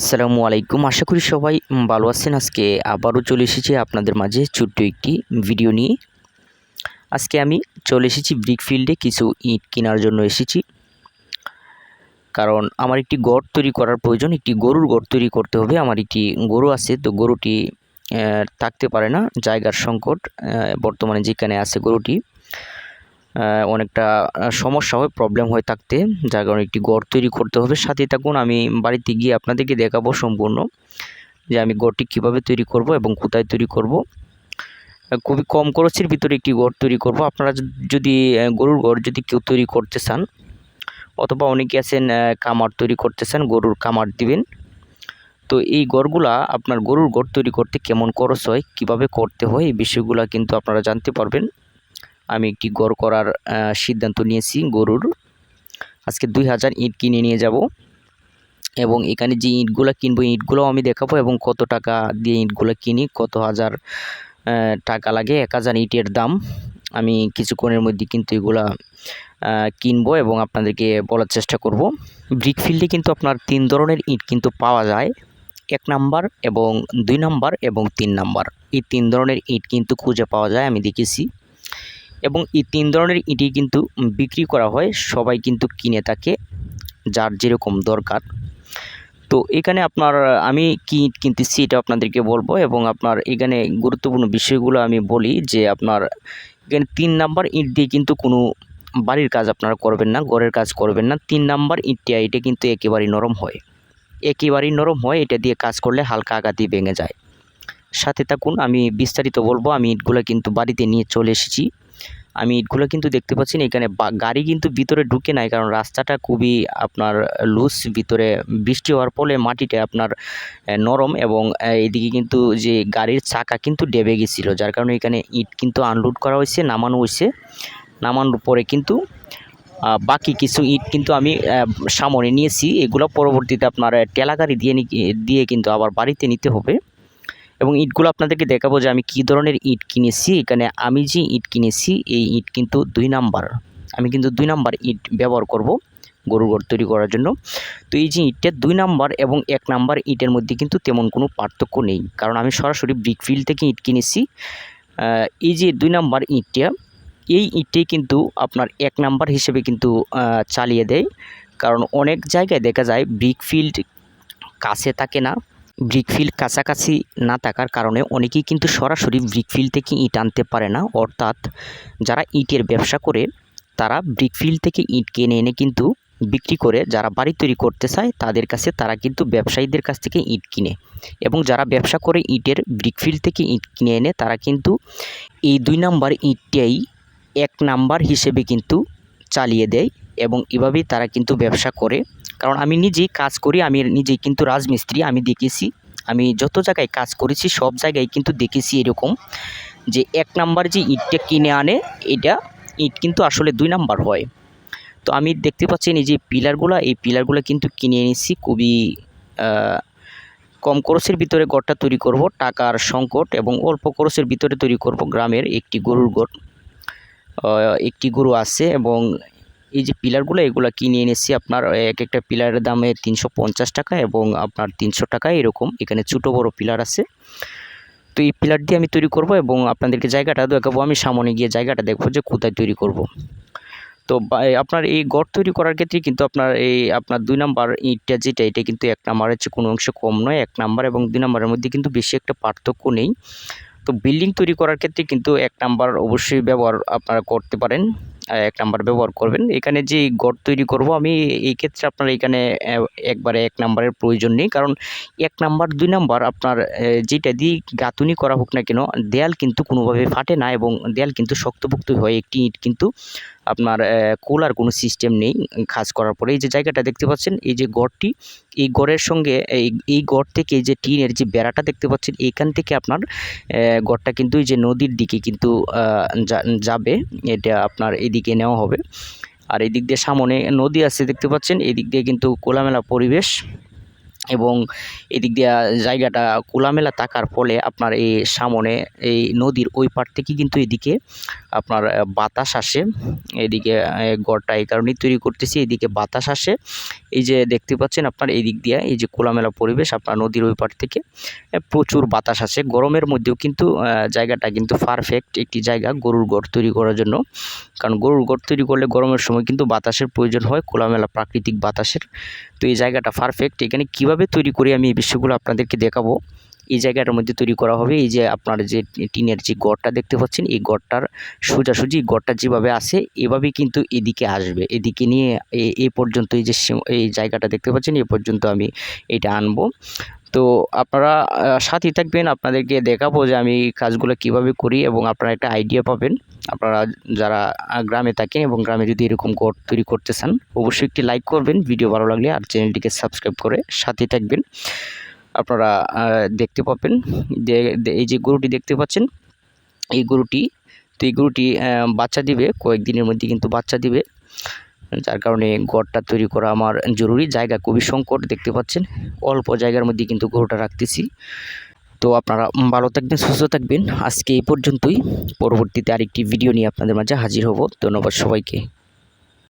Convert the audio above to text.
আসসালামু আলাইকুম। আশা করি সবাই ভালো আছেন। আজকে আবারও চলে এসেছি আপনাদের মাঝে ছোট্ট একটি ভিডিও নিয়ে। আজকে আমি চলে এসেছি ব্রিক ফিল্ডে কিছু ইট কেনার জন্য এসেছি। কারণ আমার একটি গড় তৈরি করার প্রয়োজন। একটি গরুর গড় তৈরি করতে হবে। আমার একটি গরু আছে, তো গরুটি থাকতে পারে না। জায়গার সংকট বর্তমানে যেখানে আছে গরুটি। অনেকটা সমস্যা হয় প্রবলেম হয় থাকতে। যার কারণে একটি গড় তৈরি করতে হবে। সাথে থাকুন, আমি বাড়িতে গিয়ে আপনাদেরকে দেখাবো সম্পূর্ণ, যে আমি গড়টি কীভাবে তৈরি করব এবং কোথায় তৈরি করব। খুবই কম খরচের ভিতরে একটি গড় তৈরি করব। আপনারা যদি গরুর গড় যদি কেউ তৈরি করতে চান, অথবা অনেকে আছেন কামার তৈরি করতে চান, গরুর কামার দিবেন। তো এই গড়গুলা, আপনার গরুর গড় তৈরি করতে কেমন খরচ হয়, কীভাবে করতে হয়, এই বিষয়গুলো কিন্তু আপনারা জানতে পারবেন। আমি একটি গড় করার সিদ্ধান্ত নিয়েছি গরুর। আজকে দুই হাজার ইট কিনে নিয়ে যাব এবং এখানে যে ইটগুলো কিনবো ইটগুলো আমি দেখাবো এবং কত টাকা দিয়ে ইটগুলো কিনি, কত হাজার টাকা লাগে, এক হাজার ইটের দাম। আমি কিছুক্ষণের মধ্যে কিন্তু এগুলা কিনবো এবং আপনাদেরকে বলার চেষ্টা করব। ব্রিক ফিল্ডে কিন্তু আপনার তিন ধরনের ইট কিন্তু পাওয়া যায়। এক নাম্বার এবং দুই নাম্বার এবং তিন নাম্বার। এই তিন ধরনের ইট কিন্তু খুঁজে পাওয়া যায়, আমি দেখেছি। এবং এই তিন ধরনের ইটই কিন্তু বিক্রি করা হয়। সবাই কিন্তু কিনে থাকে, যার যেরকম দরকার। তো এখানে আপনার, আমি কি ইট কিনতেছি এটা আপনাদেরকে বলব এবং আপনার এখানে গুরুত্বপূর্ণ বিষয়গুলো আমি বলি যে আপনার এখানে তিন নাম্বার ইট দিয়ে কিন্তু কোনো বাড়ির কাজ আপনারা করবেন না, ঘরের কাজ করবেন না। তিন নাম্বার ইটটা, এটা কিন্তু একেবারেই নরম হয়। একেবারেই নরম হয়, এটা দিয়ে কাজ করলে হালকা আঘাতেই ভেঙে যায়। সাথে থাকুন, আমি বিস্তারিত বলব, আমি ইটগুলো কিন্তু বাড়িতে নিয়ে চলে এসেছি। আমি ইটগুলো কিন্তু দেখতে পাচ্ছি না এখানে গাড়ি কিন্তু ভিতরে ঢুকে নাই কারণ রাস্তাটা খুবই আপনার লুজ ভিতরে বৃষ্টি হওয়ার ফলে মাটিটা আপনার নরম এবং এদিকে কিন্তু যে গাড়ির চাকা কিন্তু ডেবে গেছিল যার কারণে এখানে ইট কিন্তু আনলোড করা হয়েছে নামানো হয়েছে। নামানোর পরে কিন্তু বাকি কিছু ইট কিন্তু আমি সামনে নিয়েছি এগুলো পরবর্তীতে আপনার আহ, টেলা গাড়ি দিয়ে দিয়ে কিন্তু আবার বাড়িতে নিতে হবে। এবং ইটগুলো আপনাদেরকে দেখাবো যে আমি কী ধরনের ইট কিনেছি। এখানে আমি যে ইট কিনেছি, এই ইট কিন্তু দুই নাম্বার। আমি কিন্তু দুই নাম্বার ইট ব্যবহার করব গরুর ঘর তৈরি করার জন্য। তো এই যে ইটটা দুই নাম্বার এবং এক নাম্বার ইটের মধ্যে কিন্তু তেমন কোনো পার্থক্য নেই। কারণ আমি সরাসরি ব্রিকফিল্ড থেকে ইট কিনেছি। এই যে দুই নাম্বার ইটটা, এই ইটটাই কিন্তু আপনার এক নাম্বার হিসেবে কিন্তু চালিয়ে দেয়। কারণ অনেক জায়গায় দেখা যায় ব্রিকফিল্ড কাছে থাকে না। ব্রিকফিল্ড কাছাকাছি না থাকার কারণে অনেকেই কিন্তু সরাসরি ব্রিকফিল্ড থেকে ইট আনতে পারে না। অর্থাৎ যারা ইটের ব্যবসা করে, তারা ব্রিকফিল্ড থেকে ইট কিনে এনে কিন্তু বিক্রি করে, যারা বাড়ি তৈরি করতে চায়, তাদের কাছে তারা কিন্তু ব্যবসায়ীদের কাছ থেকে ইট কিনে। এবং যারা ব্যবসা করে ইটের ব্রিকফিল্ড থেকে ইট কিনে এনে, তারা কিন্তু এই দুই নাম্বার ইটটাই এক নাম্বার হিসেবে কিন্তু চালিয়ে দেয়। এবং এভাবেই তারা কিন্তু ব্যবসা করে। কারণ আমি নিজেই কাজ করি, আমি নিজেই কিন্তু রাজমিস্ত্রি, আমি দেখেছি। আমি যত জায়গায় কাজ করেছি, সব জায়গায় কিন্তু দেখেছি এরকম যে এক নাম্বার যে ইটটা কিনে আনে, এটা ইট কিন্তু আসলে দুই নাম্বার হয়। তো আমি দেখতে পাচ্ছি যে পিলারগুলো, এই পিলারগুলো কিন্তু কিনে এনেছি। খুবই কম খরচের ভিতরে গড়টা তৈরি করব, টাকার সংকট এবং অল্প খরচের ভিতরে তৈরি করব গ্রামের একটি গরুর গড় একটি গরু আছে এবং এই যে পিলারগুলো এগুলো কিনে এনেছি আপনার এক একটা পিলারের দামে তিনশো পঞ্চাশ টাকা এবং আপনার তিনশো টাকা এরকম এখানে ছোটো বড় পিলার আছে। তো এই পিলার দিয়ে আমি তৈরি করব এবং আপনাদেরকে জায়গাটা দেখাবো। আমি সামনে গিয়ে জায়গাটা দেখব যে কোথায় তৈরি করব। তো আপনার এই গড় তৈরি করার ক্ষেত্রে কিন্তু আপনার এই, আপনার দুই নাম্বার ইটটা যেটা, এটা কিন্তু এক নাম্বারের চেয়ে কোনো অংশ কম নয়, এক নাম্বার এবং দুই নাম্বারের মধ্যে কিন্তু বেশি একটা পার্থক্য নেই। তো বিল্ডিং তৈরি করার ক্ষেত্রে কিন্তু এক নাম্বার অবশ্যই ব্যবহার আপনারা করতে পারেন। এক নাম্বার ব্যবহার করবেন। এখানে যে গড় তৈরি করব আমি এই ক্ষেত্রে আপনার এখানে একবারে এক নাম্বারের প্রয়োজন নেই। কারণ এক নাম্বার দুই নাম্বার আপনার যেটা দিয়ে গাঁথুনি করা হোক না কেন, দেয়াল কিন্তু কোনোভাবে ফাটে না এবং দেয়াল কিন্তু শক্তপোক্ত হয় একটি ইট কিন্তু আপনার কোলার কোনো সিস্টেম নেই, কাজ করার পরে। এই যে জায়গাটা দেখতে পাচ্ছেন, এই যে গড়টি, এই গড়ের সঙ্গে, এই এই গড় থেকে যে টিনের যে বেড়াটা দেখতে পাচ্ছেন, এইখান থেকে আপনার গড়টা কিন্তু এই যে নদীর দিকে কিন্তু যাবে। এটা আপনার এদিকে নেওয়া হবে। আর এদিক দিয়ে সামনে নদী আছে দেখতে পাচ্ছেন, এদিক দিয়ে কিন্তু কোলামেলা পরিবেশ। এবং এদিক দিয়া জায়গাটা খোলামেলা থাকার ফলে আপনার এই সামনে এই নদীর ওই পার থেকে কিন্তু এদিকে আপনার বাতাস আসে। এদিকে গড়টা এই কারণেই তৈরি করতেছি। এদিকে বাতাস আসে। এই যে দেখতে পাচ্ছেন আপনার এই দিক দিয়ে এই যে খোলামেলা পরিবেশ আপনার নদীর ওই পার থেকে প্রচুর বাতাস আসে। গরমের মধ্যেও কিন্তু জায়গাটা কিন্তু পারফেক্ট একটি জায়গা গরুর গড় তৈরি করার জন্য। কারণ গরুর গড় তৈরি করলে গরমের সময় কিন্তু বাতাসের প্রয়োজন হয়, খোলামেলা প্রাকৃতিক বাতাসের। তো এই জায়গাটা পারফেক্ট এখানে কীভাবে তৈরি করি আমি এই বিষয়গুলো আপনাদেরকে দেখাবো। এই জায়গাটার মধ্যে তৈরি করা হবে। এই যে আপনার যে টিনের যে গড়টা দেখতে পাচ্ছেন, এই গড়টার সোজাসুজি গড়টা যেভাবে আসে এভাবেই কিন্তু এদিকে আসবে। এদিকে নিয়ে এ- পর্যন্ত এই যে এই জায়গাটা দেখতে পাচ্ছেন, এ পর্যন্ত আমি এটা আনব। তো আপনারা সাথেই থাকবেন, আপনাদেরকে দেখাবো যে আমি কাজগুলো কীভাবে করি এবং আপনারা একটা আইডিয়া পাবেন। আপনারা যারা গ্রামে থাকেন এবং গ্রামে যদি এরকম গড় তৈরি করতে চান, অবশ্যই একটি লাইক করবেন, ভিডিও ভালো লাগলে, আর চ্যানেলটিকে সাবস্ক্রাইব করে সাথেই থাকবেন। আপনারা দেখতে পাবেন এই যে গরুটি দেখতে পাচ্ছেন, এই গরুটি, তো এই গরুটি বাচ্চা দিবে, কয়েকদিনের মধ্যে কিন্তু বাচ্চা দিবে। যার কারণে গড়টা তৈরি করা আমার জরুরি, জায়গা খুবই সংকট, দেখতে পাচ্ছেন। অল্প জায়গার মধ্যে কিন্তু গরুটা রাখতেছি। তো আপনারা ভালো থাকবেন, সুস্থ থাকবেন। আজকে এই পর্যন্তই। পরবর্তীতে আরেকটি ভিডিও নিয়ে আপনাদের মাঝে হাজির হব। ধন্যবাদ সবাইকে।